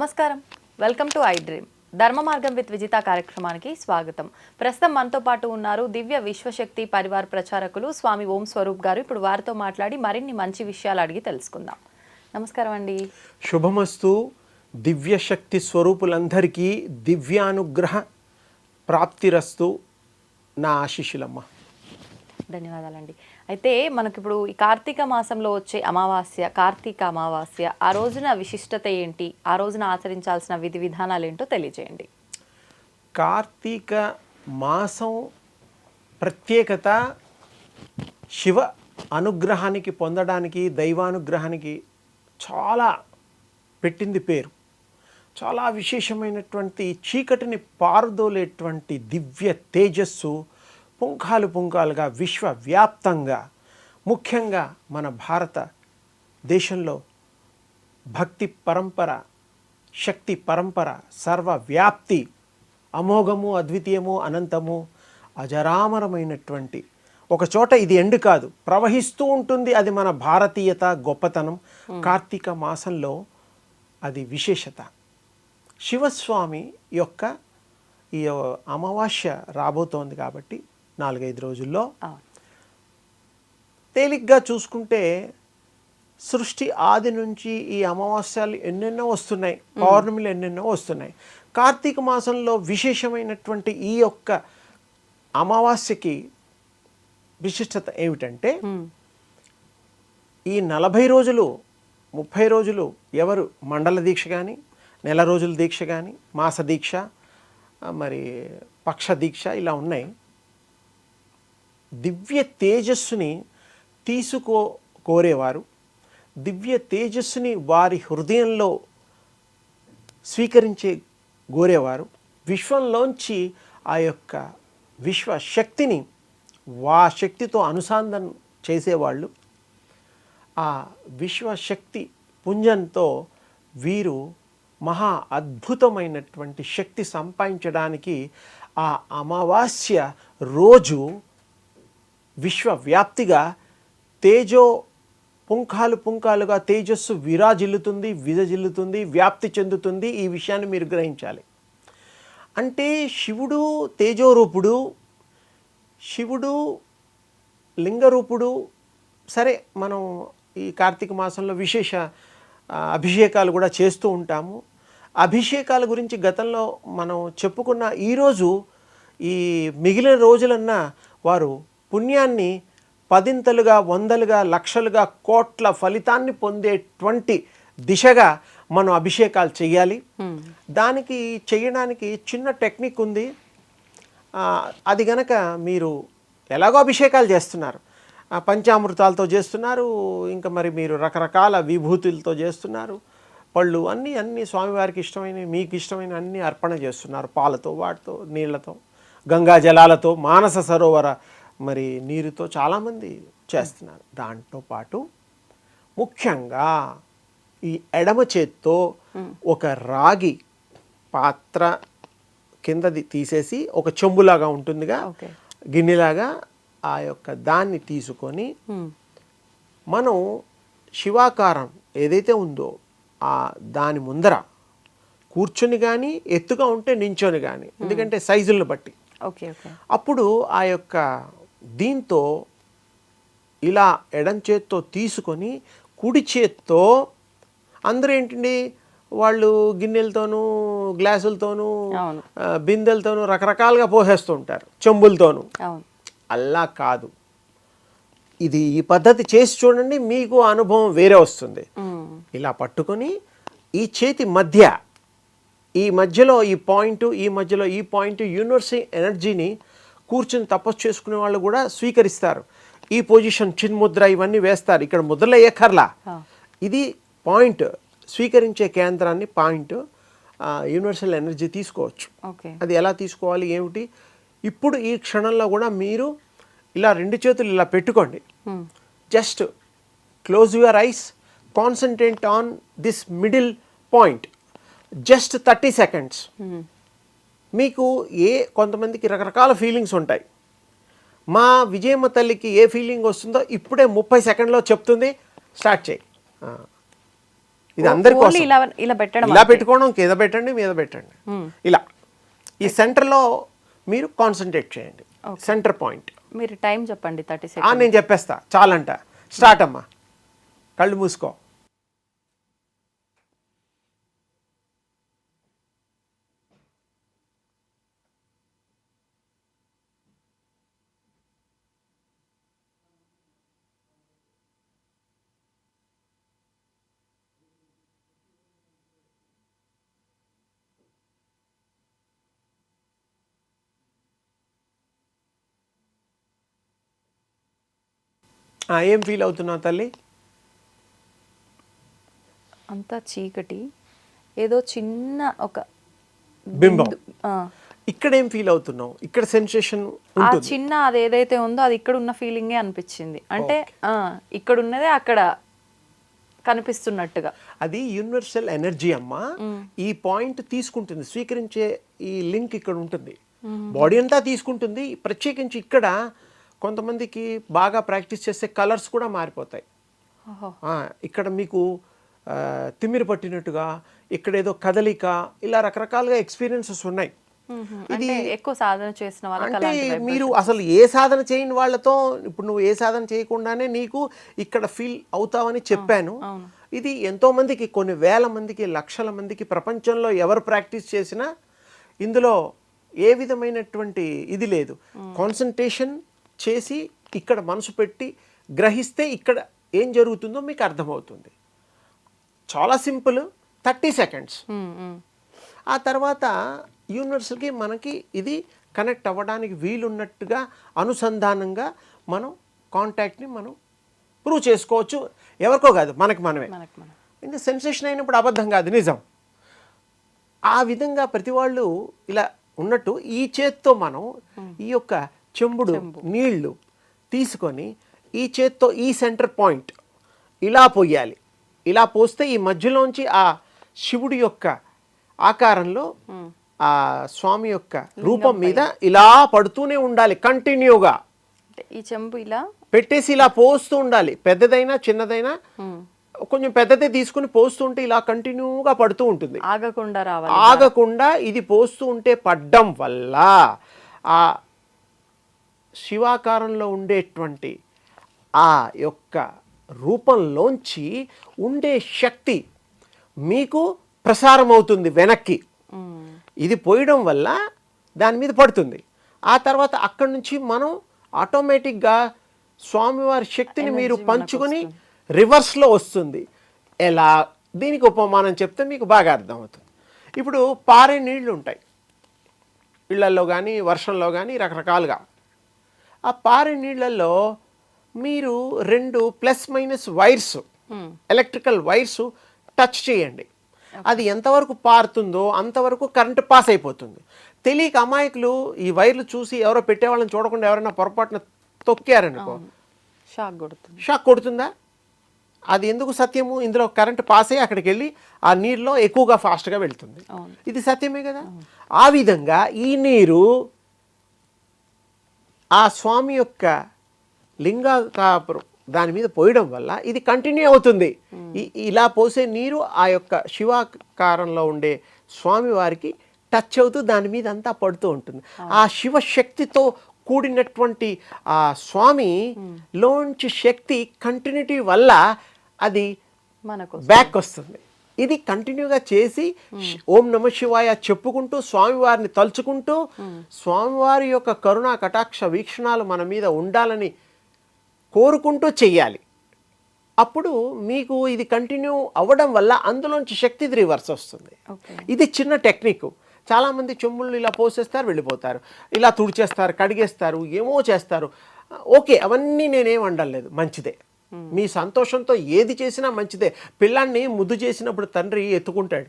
నమస్కారం. Welcome to I dream ధర్మ మార్గం విత్ విజిత కార్యక్రమానికి స్వాగతం. ప్రస్తుతం మనతో పాటు ఉన్నారు దివ్య విశ్వశక్తి పరివార్ ప్రచారకులు స్వామి ఓం స్వరూప్ గారు. ఇప్పుడు వారితో మాట్లాడి మరిన్ని మంచి విషయాలు అడిగి తెలుసుకుందాం. నమస్కారం అండి. శుభమస్తు. దివ్యశక్తి స్వరూపులందరికీ దివ్యానుగ్రహ ప్రాప్తిరస్తు నా ఆశిషులమ్మ ధన్యవాదాలండి. అయితే మనకి ఇప్పుడు ఈ కార్తీక మాసంలో వచ్చే అమావాస్య కార్తీక అమావాస్య ఆ రోజున విశిష్టత ఏంటి? ఆ రోజున ఆచరించాల్సిన విధి విధానాలు ఏంటో తెలియజేయండి. కార్తీక మాసం ప్రత్యేకత శివ అనుగ్రహానికి పొందడానికి దైవానుగ్రహానికి చాలా పెట్టింది పేరు. చాలా విశేషమైనటువంటి చీకటిని పారదోలేటువంటి దివ్య తేజస్సు పుంఖాలు పుంఖాలుగా విశ్వవ్యాప్తంగా ముఖ్యంగా మన భారత దేశంలో భక్తి పరంపర శక్తి పరంపర సర్వవ్యాప్తి అమోఘము అద్వితీయము అనంతము అజరామరమైనటువంటి ఒక చోట ఇది ఎండు కాదు. ప్రవహిస్తూ ఉంటుంది అది మన భారతీయత గొప్పతనం. కార్తీక మాసంలో అది విశేషత. శివస్వామి యొక్క ఈ అమావాస్య రాబోతోంది కాబట్టి నాలుగైదు రోజుల్లో తేలిగ్గా చూసుకుంటే సృష్టి ఆది నుంచి ఈ అమావాస్యాలు ఎన్నెన్నో వస్తున్నాయి పౌర్ణమిలు ఎన్నెన్నో వస్తున్నాయి. కార్తీక మాసంలో విశేషమైనటువంటి ఈ యొక్క అమావాస్యకి విశిష్టత ఏమిటంటే. ఈ నలభై రోజులు ముప్పై రోజులు ఎవరు మండల దీక్ష కానీ నెల రోజుల దీక్ష కానీ మాస దీక్ష మరి పక్ష దీక్ష ఇలా ఉన్నాయి. దివ్య తేజస్సుని తీసుకో కోరేవారు. దివ్య తేజస్సుని వారి హృదయంలో స్వీకరించే కోరేవారు విశ్వంలోంచి ఆ యొక్క విశ్వ శక్తిని వా శక్తితో అనుసంధానం చేసేవాళ్ళు. ఆ విశ్వశక్తి పుంజంతో వీరు మహా అద్భుతమైనటువంటి శక్తి సంపాదించడానికి ఆ అమావాస్య రోజు విశ్వవ్యాప్తిగా తేజో పుంఖాలు పుంఖాలుగా తేజస్సు విరాజిల్లుతుంది విజజిల్లుతుంది వ్యాప్తి చెందుతుంది ఈ విషయాన్ని మీరు గ్రహించాలి. అంటే శివుడు తేజోరూపుడు శివుడు లింగరూపుడు సరే మనం ఈ కార్తీక మాసంలో విశేష అభిషేకాలు కూడా చేస్తూ ఉంటాము. అభిషేకాల గురించి గతంలో మనం చెప్పుకున్న ఈరోజు ఈ మిగిలిన రోజులన్నా వారు పుణ్యాన్ని పదింతలుగా వందలుగా లక్షలుగా కోట్ల ఫలితాన్ని పొందేటువంటి దిశగా మనం అభిషేకాలు చేయాలి దానికి చేయడానికి చిన్న టెక్నిక్ ఉంది. అది గనక మీరు ఎలాగో అభిషేకాలు చేస్తున్నారు. పంచామృతాలతో చేస్తున్నారు ఇంకా మరి మీరు రకరకాల విభూతులతో చేస్తున్నారు. పళ్ళు అన్నీ అన్నీ స్వామివారికి ఇష్టమైన మీకు ఇష్టమైన అన్నీ అర్పణ చేస్తున్నారు. పాలతో వాటితో నీళ్ళతో గంగా జలాలతో మానస సరోవర మరి నీరుతో చాలామంది చేస్తున్నారు. దాంతో పాటు ముఖ్యంగా ఈ ఎడమ చేత్తో ఒక రాగి పాత్ర కిందది తీసేసి ఒక చెంబులాగా ఉంటుందిగా. గిన్నెలాగా ఆ యొక్క దాన్ని తీసుకొని. మనం శివాకారం ఏదైతే ఉందో ఆ దాని ముందర కూర్చొని కానీ ఎత్తుగా ఉంటే నించొని కానీ ఎందుకంటే సైజులను బట్టి. అప్పుడు ఆ యొక్క దీంతో ఇలా ఎడం చేత్తో తీసుకొని కుడి చేత్తో అందరూ ఏంటండి? వాళ్ళు గిన్నెలతోనూ గ్లాసులతోనూ బిందెలతోనూ రకరకాలుగా పోసేస్తూ ఉంటారు చెంబులతోనూ. అలా కాదు. ఇది ఈ పద్ధతి చేసి చూడండి మీకు అనుభవం వేరే వస్తుంది. ఇలా పట్టుకొని ఈ చేతి మధ్య ఈ మధ్యలో ఈ పాయింట్ ఈ మధ్యలో ఈ పాయింట్ యూనివర్సల్ ఎనర్జీని కూర్చుని తపస్సు చేసుకునే వాళ్ళు కూడా స్వీకరిస్తారు. ఈ పొజిషన్ చిన్ముద్ర ఇవన్నీ వేస్తారు. ఇక్కడ ముద్రలు వేయక్కర్లా. ఇది పాయింట్ స్వీకరించే కేంద్రాన్ని పాయింట్ యూనివర్సల్ ఎనర్జీ తీసుకోవచ్చు. అది ఎలా తీసుకోవాలి? ఏమిటి? ఇప్పుడు ఈ క్షణంలో కూడా మీరు ఇలా రెండు చేతులు ఇలా పెట్టుకోండి. Just close your eyes concentrate on this middle point just thirty seconds. మీకు ఏ కొంతమందికి రకరకాల ఫీలింగ్స్ ఉంటాయి. మా విజయమ్మ తల్లికి ఏ ఫీలింగ్ వస్తుందో ఇప్పుడే ముప్పై సెకండ్లో చెప్తుంది స్టార్ట్ చేయి. ఇది అందరి Only కోసం. ఇలా ఇలా పెట్టడం ఇలా పెట్టుకోవడం కింద పెట్టండి మీద పెట్టండి. ఇలా. ఈ సెంటర్లో మీరు కాన్సన్ట్రేట్ చేయండి. సెంటర్ పాయింట్ మీరు టైం చెప్పండి థర్టీ సెకండ్ నేను చెప్పేస్తా. చాలంట. స్టార్ట్ అమ్మా. కళ్ళు మూసుకో ఆ, ఏం ఫీల్ అవుతున్నావు తల్లి? అంతా చీకటి. ఏదో చిన్న ఒక బింబం. ఇక్కడ ఏం ఫీల్ అవుతున్నావు? ఇక్కడ సెన్సేషన్ ఆ చిన్న అది ఏదైతే ఉందో అది ఇక్కడ ఉన్న ఫీలింగే అనిపించింది. అంటే ఇక్కడ ఉన్నదే అక్కడ కనిపిస్తున్నట్టుగా. అది యూనివర్సల్ ఎనర్జీ అమ్మా. ఈ పాయింట్ తీసుకుంటుంది స్వీకరించే ఈ లింక్ ఇక్కడ ఉంటుంది. బాడీ అంతా తీసుకుంటుంది ప్రత్యేకించి ఇక్కడ కొంతమందికి బాగా ప్రాక్టీస్ చేస్తే కలర్స్ కూడా మారిపోతాయి. ఇక్కడ మీకు తిమ్మిరి పట్టినట్టుగా ఇక్కడ ఏదో కదలిక ఇలా రకరకాలుగా ఎక్స్పీరియన్సెస్ ఉన్నాయి. అంటే ఎక్కువ సాధన చేసిన అంటే. మీరు అసలు ఏ సాధన చేయని వాళ్ళతో ఇప్పుడు నువ్వు ఏ సాధన చేయకుండానే నీకు ఇక్కడ ఫీల్ అవుతావని చెప్పాను. ఇది ఎంతో మందికి కొన్ని వేల మందికి లక్షల మందికి ప్రపంచంలో ఎవరు ప్రాక్టీస్ చేసినా ఇందులో ఏ విధమైనటువంటి ఇది లేదు. కాన్సన్ట్రేషన్ చేసి ఇక్కడ మనసు పెట్టి గ్రహిస్తే ఇక్కడ ఏం జరుగుతుందో మీకు అర్థమవుతుంది. చాలా సింపుల్ థర్టీ సెకండ్స్. ఆ తర్వాత యూనివర్స్కి మనకి ఇది కనెక్ట్ అవ్వడానికి వీలున్నట్టుగా అనుసంధానంగా మనం కాంటాక్ట్ని మనం ప్రూవ్ చేసుకోవచ్చు. ఎవరికో కాదు మనకి మనమే. ఇంకా సెన్సేషన్ అయినప్పుడు అబద్ధం కాదు నిజం. ఆ విధంగా ప్రతి వాళ్ళు ఇలా ఉన్నట్టు ఈ చేత్తో మనం ఈ యొక్క చెంబుడు నీళ్ళు తీసుకొని ఈ చేత్తో ఈ సెంటర్ పాయింట్ ఇలా పోయాలి. ఇలా పోస్తే ఈ మధ్యలోంచి ఆ శివుడి యొక్క ఆకారంలో ఆ స్వామి యొక్క రూపం మీద ఇలా పడుతూనే ఉండాలి కంటిన్యూగా. ఈ చెంబు ఇలా పెట్టేసి ఇలా పోస్తూ ఉండాలి. పెద్దదైనా చిన్నదైనా కొంచెం పెద్దదే తీసుకుని పోస్తుంటే ఇలా కంటిన్యూగా పడుతూ ఉంటుంది. ఆగకుండా రావాలి. ఆగకుండా ఇది పోస్తూ ఉంటే పడ్డం వల్ల ఆ శివాకారంలో ఉండేటువంటి ఆ యొక్క రూపంలోంచి ఉండే శక్తి మీకు ప్రసారం అవుతుంది వెనక్కి. ఇది పోయడం వల్ల దాని మీద పడుతుంది. ఆ తర్వాత అక్కడి నుంచి మనం ఆటోమేటిక్గా స్వామివారి శక్తిని మీరు పంచుకొని రివర్స్లో వస్తుంది. ఎలా? దీనికి ఉపమానం చెప్తే మీకు బాగా అర్థమవుతుంది. ఇప్పుడు పారే నీళ్ళు ఉంటాయి ఇళ్ళలో కానీ వర్షంలో కానీ రకరకాలుగా. ఆ పారే నీళ్ళల్లో మీరు రెండు plus minus wires hmm. Electrical wires touch చేయండి. అది ఎంతవరకు పారుతుందో అంతవరకు కరెంట్ పాస్ అయిపోతుంది. తెలియక అమాయకులు ఈ వైర్లు చూసి ఎవరో పెట్టేవాళ్ళని చూడకుండా ఎవరైనా పొరపాటున తొక్కారనుకో. షాక్ కొడుతుంది. షాక్ కొడుతుందా? అది ఎందుకు సత్యము? ఇందులో కరెంట్ పాస్ అయ్యి అక్కడికి వెళ్ళి ఆ నీరులో ఎక్కువగా ఫాస్ట్గా వెళ్తుంది. ఇది సత్యమే కదా? ఆ విధంగా ఈ నీరు ఆ స్వామి యొక్క లింగాకాపురం దాని మీద పోయడం వల్ల ఇది కంటిన్యూ అవుతుంది. ఇలా పోసే నీరు ఆ యొక్క శివాకారంలో ఉండే స్వామి వారికి టచ్ అవుతూ దాని మీద అంతా పడుతూ ఉంటుంది. ఆ శివశక్తితో కూడినటువంటి ఆ స్వామి లోంచి శక్తి కంటిన్యూటీ వల్ల అది మనకు బ్యాక్ వస్తుంది. ఇది కంటిన్యూగా చేసి ఓం నమ శివాయ చెప్పుకుంటూ స్వామివారిని తలుచుకుంటూ స్వామివారి యొక్క కరుణా కటాక్ష వీక్షణాలు మన మీద ఉండాలని కోరుకుంటూ చెయ్యాలి. అప్పుడు మీకు ఇది కంటిన్యూ అవ్వడం వల్ల అందులోంచి శక్తి రివర్స్ వస్తుంది. ఇది చిన్న టెక్నిక్. చాలామంది చెంబుళ్ళు ఇలా పోసేస్తారు వెళ్ళిపోతారు. ఇలా తుడిచేస్తారు కడిగేస్తారు ఏమో చేస్తారు. ఓకే అవన్నీ నేనేం అనలేదు మంచిదే. మీ సంతోషంతో ఏది చేసినా మంచిదే. పిల్లాన్ని ముద్దు చేసినప్పుడు తండ్రి ఎత్తుకుంటాడు.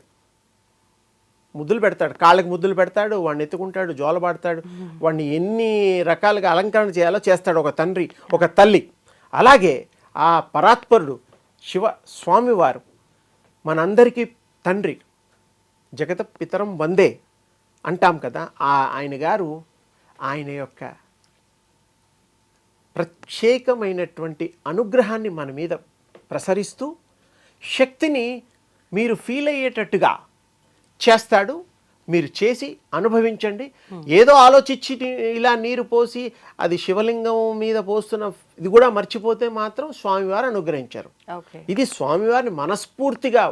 ముద్దులు పెడతాడు. కాళ్ళకి ముద్దులు పెడతాడు వాడిని ఎత్తుకుంటాడు జోలబాడతాడు వాడిని ఎన్ని రకాలుగా అలంకరణ చేయాలో చేస్తాడు ఒక తండ్రి ఒక తల్లి. అలాగే ఆ పరాత్పరుడు శివ స్వామివారు మనందరికీ తండ్రి. జగత పితరం వందే అంటాం కదా. ఆ ఆయన గారు ఆయన యొక్క ప్రత్యేకమైనటువంటి అనుగ్రహాన్ని మన మీద ప్రసరిస్తూ శక్తిని మీరు ఫీల్ అయ్యేటట్టుగా చేస్తాడు. మీరు చేసి అనుభవించండి. ఏదో ఆలోచించి ఇలా నీరు పోసి అది శివలింగం మీద పోస్తున్న ఇది కూడా మర్చిపోతే మాత్రం స్వామివారు అనుగ్రహించారు. ఇది స్వామివారిని మనస్ఫూర్తిగా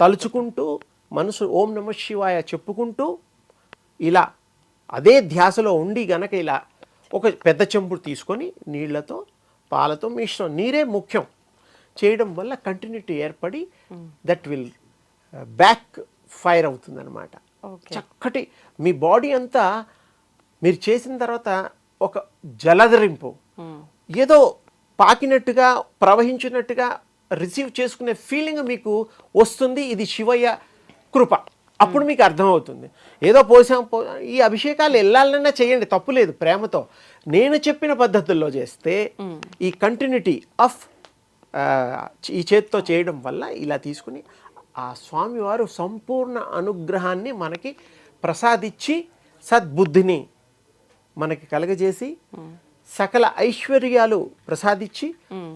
తలుచుకుంటూ మనసు ఓం నమ శివాయ చెప్పుకుంటూ ఇలా అదే ధ్యాసలో ఉండి గనక ఇలా ఒక పెద్ద చెంబు తీసుకొని నీళ్ళతో పాలతో మిశ్రం నీరే ముఖ్యం. చేయడం వల్ల కంటిన్యూటీ ఏర్పడి దట్ విల్ బ్యాక్ ఫైర్ అవుతుందన్నమాట. చక్కటి మీ బాడీ అంతా మీరు చేసిన తర్వాత ఒక జలధరింపు ఏదో పాకినట్టుగా ప్రవహించినట్టుగా రిసీవ్ చేసుకునే ఫీలింగ్ మీకు వస్తుంది. ఇది శివయ్య కృప. అప్పుడు మీకు అర్థమవుతుంది. ఏదో పోసాం పో ఈ అభిషేకాలు వెళ్ళాలన్నా చేయండి తప్పు లేదు ప్రేమతో. నేను చెప్పిన పద్ధతుల్లో చేస్తే ఈ కంటిన్యూటీ ఆఫ్ ఈ చేతితో చేయడం వల్ల ఇలా తీసుకుని ఆ స్వామివారు సంపూర్ణ అనుగ్రహాన్ని మనకి ప్రసాదించి సద్బుద్ధిని మనకి కలగజేసి సకల ఐశ్వర్యాలు ప్రసాదించి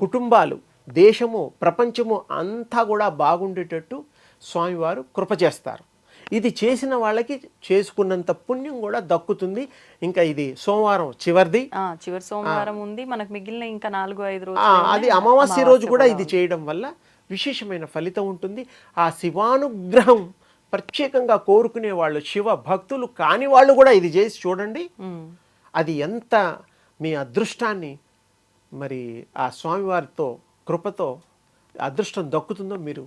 కుటుంబాలు దేశము ప్రపంచము అంతా కూడా బాగుండేటట్టు స్వామివారు కృప చేస్తారు. ఇది చేసిన వాళ్ళకి చేసుకున్నంత పుణ్యం కూడా దక్కుతుంది. ఇంకా ఇది సోమవారం చివరిది. చివరి సోమవారం ఉంది. మనకు మిగిలిన ఇంకా నాలుగు ఐదు రోజులు అది అమావాస్య రోజు కూడా ఇది చేయడం వల్ల విశేషమైన ఫలితం ఉంటుంది. ఆ శివానుగ్రహం ప్రత్యేకంగా కోరుకునే వాళ్ళు శివ భక్తులు కాని వాళ్ళు కూడా ఇది చేసి చూడండి. అది ఎంత మీ అదృష్టాన్ని మరి ఆ స్వామివారితో కృపతో అదృష్టం దక్కుతుందో మీరు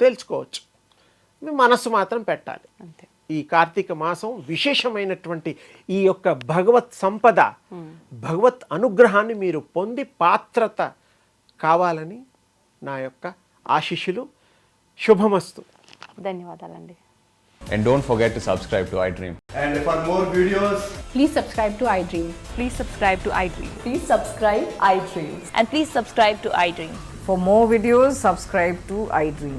తేల్చుకోవచ్చు మీ మనస్సు మాత్రం పెట్టాలి అంతే ఈ కార్తీక మాసం విశేషమైనటువంటి ఈ యొక్క భగవత్ సంపద భగవత్ అనుగ్రహాన్ని మీరు పొంది పాత్రత కావాలని నా యొక్క ఆశిష్యులు శుభమస్తు ధన్యవాదాలండి And don't forget to subscribe to iDream. And for more videos, Please subscribe to iDream. Please subscribe to iDream. Please subscribe iDream. And please subscribe to iDream. For more videos, subscribe to iDream.